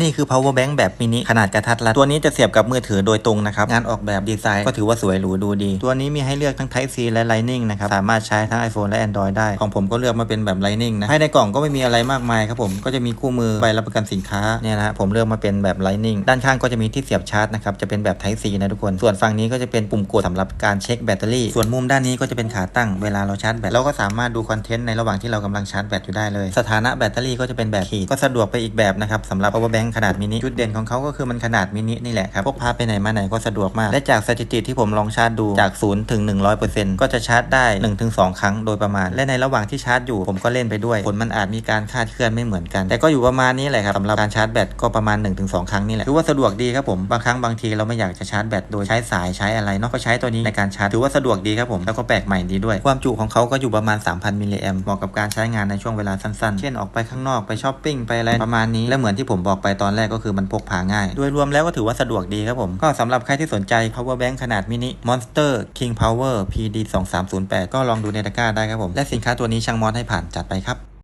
นี่คือ power bank แบบมินิขนาดกระทัดรัดตัวนี้จะเสียบกับมือถือโดยตรงนะครับ งานออกแบบดีไซน์ก็ถือว่าสวยหรูดูดี ตัวนี้มีให้เลือกทั้ง Type C และ Lightning นะครับ สามารถใช้ทั้ง iPhone และ Android ได้ ของผมก็เลือกมาเป็นแบบ Lightning นะภายในกล่องก็ไม่มีอะไรมากมายครับผม ก็จะมีคู่มือใบรับประกันสินค้าเนี่ยนะผมเลือกมาเป็นแบบ Lightning ด้านข้างก็จะมีที่เสียบชาร์จนะครับ จะเป็นแบบ Type C นะทุกคน ส่วนฝั่งนี้ก็จะเป็นปุ่มกดสำหรับการเช็คแบตเตอรี่ ส่วนมุมด้านนี้ก็จะเป็นขาตั้ง เวลาเราชาร์จแบตเราก็สามารถดูคอนเทนต์ในระหว่างที่เรากำลังชาร์จแบตอยู่ได้เลย สถานะแบตเตอรี่ก็จะเป็นแบบขีดก็สะดวกไปอีกแบบนะครับสำหรับ power bank ขนาดมินิจุดเด่นของเขาก็คือมันขนาดมินินี่แหละครับพกพาไปไหนมาไหนก็สะดวกมาก และจากสถิติที่ผมลองชาร์จดูจาก0ถึง100%ก็จะชาร์จได้ 1-2 ครั้งโดยประมาณ และในระหว่างที่ชาร์จอยู่ผมก็เล่นไปด้วยผลมันอาจมีการคาดเคลื่อนไม่เหมือนกัน แต่ก็อยู่ประมาณนี้แหละครับสำหรับการชาร์จแบตก็ประมาณ 1-2 ครั้งนี่แหละถือว่าสะดวกดีครับผมบางครั้งบางทีเราไม่อยากจะชาร์จแบตโดยใช้สายใช้อะไรเนาะก็ใช้ตัวนี้ในการชาร์จถือว่าสะดวกดีครับผมแล้วก็แปลกใหม่ดีด้วย ความจุของเขาก็อยู่ประมาณ 3,000มิลลิแอมเหมาะกับการใช้งานในช่วงเวลาสั้นๆ เช่นออกไปข้างนอกไปช้อปปิ้งไปอะไรประมาณนี้และเหมือนที่ผมบอกไปตอนแรกก็คือมันพกพาง่าย โดยรวมแล้วก็ถือว่าสะดวกดีครับผม ก็สำหรับใครที่สนใจ power bank ขนาดมินิ monster king power pd 2 3 0 8ก็ลองดูในตะกร้าได้ครับผม และสินค้าตัวนี้ช่างมอสให้ผ่านจัดไปครับ